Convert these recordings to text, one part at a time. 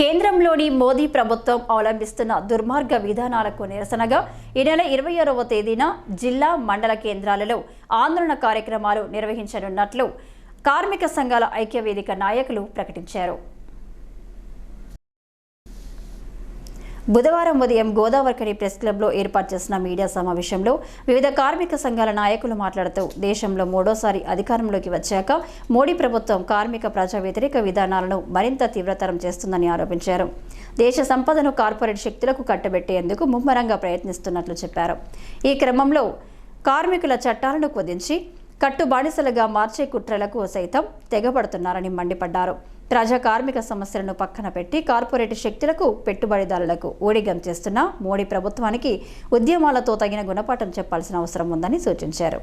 కేంద్రంలోని మోదీ ప్రభుత్వం అవలంబిస్తున్న దుర్మార్గ విధానాలకు నిరసనగా ఈ నెల ఇరవై ఆరవ తేదీన జిల్లా మండల కేంద్రాలలో ఆందోళన కార్యక్రమాలు నిర్వహించనున్నట్లు కార్మిక సంఘాల ఐక్యవేదిక నాయకులు ప్రకటించారు. బుధవారం ఉదయం గోదావరికని ప్రెస్ క్లబ్లో ఏర్పాటు చేసిన మీడియా సమావేశంలో వివిధ కార్మిక సంఘాల నాయకులు మాట్లాడుతూ దేశంలో మూడోసారి అధికారంలోకి వచ్చాక మోడీ ప్రభుత్వం కార్మిక ప్రజా వ్యతిరేక విధానాలను మరింత తీవ్రతరం చేస్తుందని ఆరోపించారు. దేశ సంపదను కార్పొరేట్ శక్తులకు కట్టబెట్టేందుకు ముమ్మరంగా ప్రయత్నిస్తున్నట్లు చెప్పారు. ఈ క్రమంలో కార్మికుల చట్టాలను కుదించి కట్టుబానిసలుగా మార్చే కుట్రలకు సైతం తెగబడుతున్నారని మండిపడ్డారు. ప్రజా కార్మిక సమస్యలను పక్కన పెట్టి కార్పొరేట్ శక్తులకు పెట్టుబడిదారులకు ఊడిగం చేస్తున్న మోడీ ప్రభుత్వానికి ఉద్యమాలతో తగిన గుణపాఠం చెప్పాల్సిన అవసరం ఉందని సూచించారు.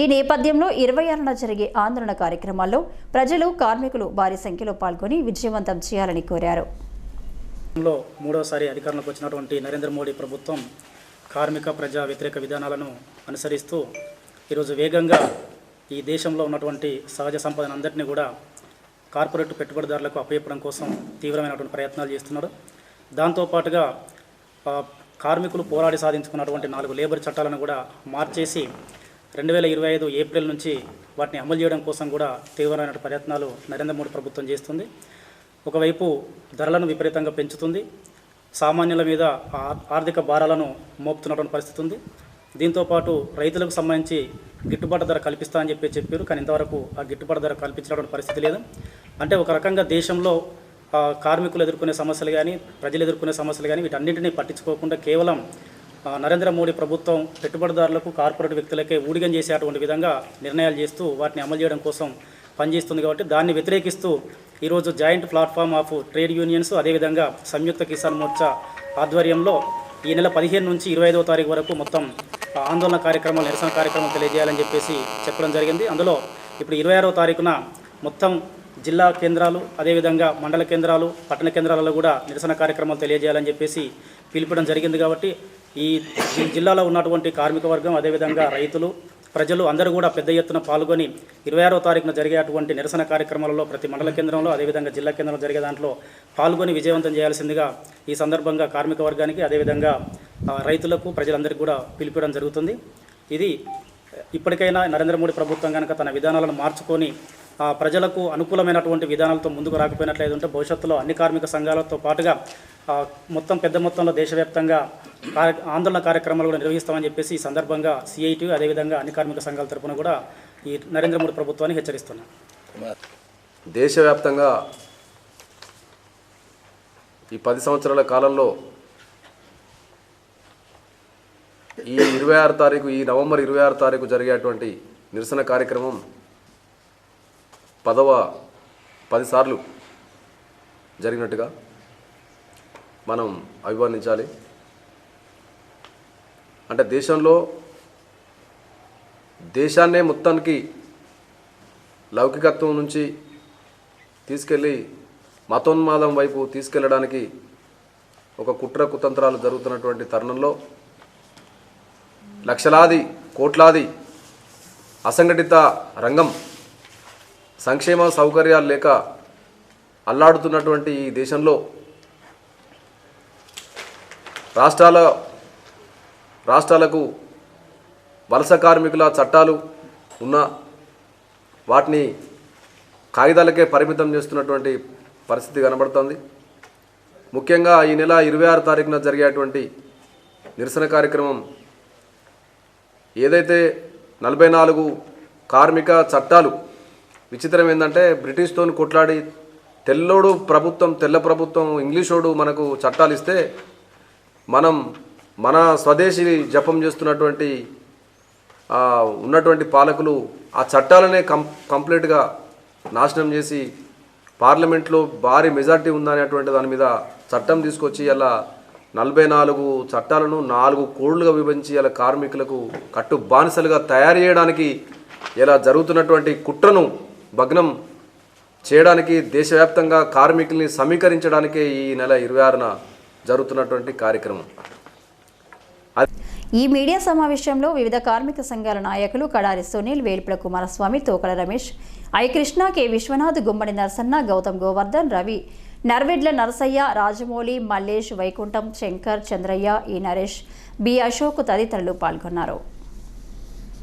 ఈ నేపథ్యంలో ఇరవై ఆరున జరిగే ఆందోళన కార్యక్రమాల్లో ప్రజలు కార్మికులు భారీ సంఖ్యలో పాల్గొని విజయవంతం చేయాలని కోరారు. మూడోసారి అధికారంలోకి వచ్చినటువంటి నరేంద్ర మోడీ ప్రభుత్వం కార్మిక ప్రజా వ్యతిరేక విధానాలను అనుసరిస్తూ ఈరోజు వేగంగా ఈ దేశంలో ఉన్నటువంటి సహజ సంపదను అందరినీ కూడా కార్పొరేట్ పెట్టుబడిదారులకు అప్పయప్పడం కోసం తీవ్రమైనటువంటి ప్రయత్నాలు చేస్తున్నాడు దాంతోపాటుగా కార్మికులు పోరాడి సాధించుకున్నటువంటి నాలుగు లేబర్ చట్టాలను కూడా మార్చేసి రెండు వేల ఇరవై ఐదు ఏప్రిల్ నుంచి వాటిని అమలు చేయడం కోసం కూడా తీవ్రమైన ప్రయత్నాలు నరేంద్ర మోడీ ప్రభుత్వం చేస్తుంది. ఒకవైపు ధరలను విపరీతంగా పెంచుతుంది. సామాన్యుల మీద ఆ- ఆర్థిక భారాలను మోపుతున్నటువంటి పరిస్థితి ఉంది దీంతోపాటు రైతులకు సంబంధించి గిట్టుబాటు ధర కల్పిస్తా అని చెప్పి చెప్పారు. కానీ ఇంతవరకు ఆ గిట్టుబాటు ధర కల్పించినటువంటి పరిస్థితి లేదు. అంటే ఒక రకంగా దేశంలో కార్మికులు ఎదుర్కొనే సమస్యలు కానీ ప్రజలు ఎదుర్కొనే సమస్యలు కానీ వీటన్నింటినీ పట్టించుకోకుండా కేవలం నరేంద్ర మోడీ ప్రభుత్వం పెట్టుబడిదారులకు కార్పొరేట్ వ్యక్తులకే ఊడిగం చేసేటువంటి విధంగా నిర్ణయాలు చేస్తూ వాటిని అమలు చేయడం కోసం పనిచేస్తుంది కాబట్టి దాన్ని వ్యతిరేకిస్తూ ఈరోజు joint platform of trade unions అదేవిధంగా సంయుక్త కిసాన్ మోర్చా ఆధ్వర్యంలో ఈ నెల పదిహేను నుంచి ఇరవై ఐదవ తారీఖు వరకు మొత్తం ఆందోళన కార్యక్రమాలు నిరసన కార్యక్రమం తెలియజేయాలని చెప్పేసి చెప్పడం జరిగింది. అందులో ఇప్పుడు ఇరవై ఆరవ తారీఖున మొత్తం జిల్లా కేంద్రాలు అదేవిధంగా మండల కేంద్రాలు పట్టణ కేంద్రాలలో కూడా నిరసన కార్యక్రమాలు తెలియజేయాలని చెప్పేసి పిలిపడం జరిగింది కాబట్టి ఈ ఈ జిల్లాలో ఉన్నటువంటి కార్మిక వర్గం అదేవిధంగా రైతులు ప్రజలు అందరూ కూడా పెద్ద ఎత్తున పాల్గొని ఇరవై ఆరో తారీఖున జరిగేటువంటి నిరసన కార్యక్రమాలలో ప్రతి మండల కేంద్రంలో అదేవిధంగా జిల్లా కేంద్రంలో జరిగే దాంట్లో పాల్గొని విజయవంతం చేయాల్సిందిగా ఈ సందర్భంగా కార్మిక వర్గానికి అదేవిధంగా రైతులకు ప్రజలందరికీ కూడా పిలిపడం జరుగుతుంది. ఇది ఇప్పటికైనా నరేంద్ర మోడీ ప్రభుత్వం కనుక తన విధానాలను మార్చుకొని ప్రజలకు అనుకూలమైనటువంటి విధానాలతో ముందుకు రాకపోయినట్లయితే ఉంటే భవిష్యత్తులో అన్ని కార్మిక సంఘాలతో పాటుగా మొత్తం పెద్ద మొత్తంలో దేశవ్యాప్తంగా ఆందోళన కార్యక్రమాలు కూడా నిర్వహిస్తామని చెప్పేసి ఈ సందర్భంగా సిఐటి అదేవిధంగా అన్ని కార్మిక సంఘాల తరపున కూడా ఈ నరేంద్ర మోడీ ప్రభుత్వాన్ని హెచ్చరిస్తున్నాను దేశవ్యాప్తంగా ఈ పది సంవత్సరాల కాలంలో ఈ ఇరవై ఆరు తారీఖు ఈ నవంబర్ ఇరవై ఆరు తారీఖు జరిగేటువంటి నిరసన కార్యక్రమం పదవ పదిసార్లు జరిగినట్టుగా మనం అభివర్ణించాలి. అంటే దేశంలో దేశాన్నే మొత్తానికి లౌకికత్వం నుంచి తీసుకెళ్ళి మతోన్మాదం వైపు తీసుకెళ్ళడానికి ఒక కుట్ర కుతంత్రాలు జరుగుతున్నటువంటి తరుణంలో లక్షలాది కోట్లాది అసంఘటిత రంగం సంక్షేమ సౌకర్యాలు లేక అల్లాడుతున్నటువంటి ఈ దేశంలో రాష్ట్రాల రాష్ట్రాలకు వలస కార్మికుల చట్టాలు ఉన్న వాటిని కాగితాలకే పరిమితం చేస్తున్నటువంటి పరిస్థితి కనబడుతోంది. ముఖ్యంగా ఈ నెల ఇరవై ఆరు తారీఖున జరిగేటువంటి నిరసన కార్యక్రమం ఏదైతే నలభై నాలుగు కార్మిక చట్టాలు విచిత్రం ఏంటంటే బ్రిటిష్తో కొట్లాడి తెల్లోడు ప్రభుత్వం తెల్ల ప్రభుత్వం ఇంగ్లీషోడు మనకు చట్టాలు ఇస్తే మనం మన స్వదేశీ జపం చేస్తున్నటువంటి ఉన్నటువంటి పాలకులు ఆ చట్టాలనే కం కంప్లీట్గా నాశనం చేసి పార్లమెంట్లో భారీ మెజార్టీ ఉందనేటువంటి దాని మీద చట్టం తీసుకొచ్చి అలా నలభై నాలుగు చట్టాలను నాలుగు కోళ్ళుగా విభజించి అలా కార్మికులకు కట్టు బానిసలుగా తయారు చేయడానికి ఇలా జరుగుతున్నటువంటి కుట్రను భగ్నం చేయడానికి దేశవ్యాప్తంగా కార్మికుల్ని సమీకరించడానికే ఈ నెల ఇరవై ఆరున జరుగుతున్నటువంటి కార్యక్రమం. ఈ మీడియా సమావేశంలో వివిధ కార్మిక సంఘాల నాయకులు కడారి సునీల్ వేల్పుల కుమారస్వామి తోకల రమేష్ ఐ కృష్ణ కె. విశ్వనాథ్ గుమ్మడి నరసన్న గౌతమ్ గోవర్ధన్ రవి నర్వెడ్ల నరసయ్య రాజమౌళి మల్లేష్ వైకుంఠం శంకర్ చంద్రయ్య ఈ నరేష్ బి. అశోక్ తదితరులు పాల్గొన్నారు.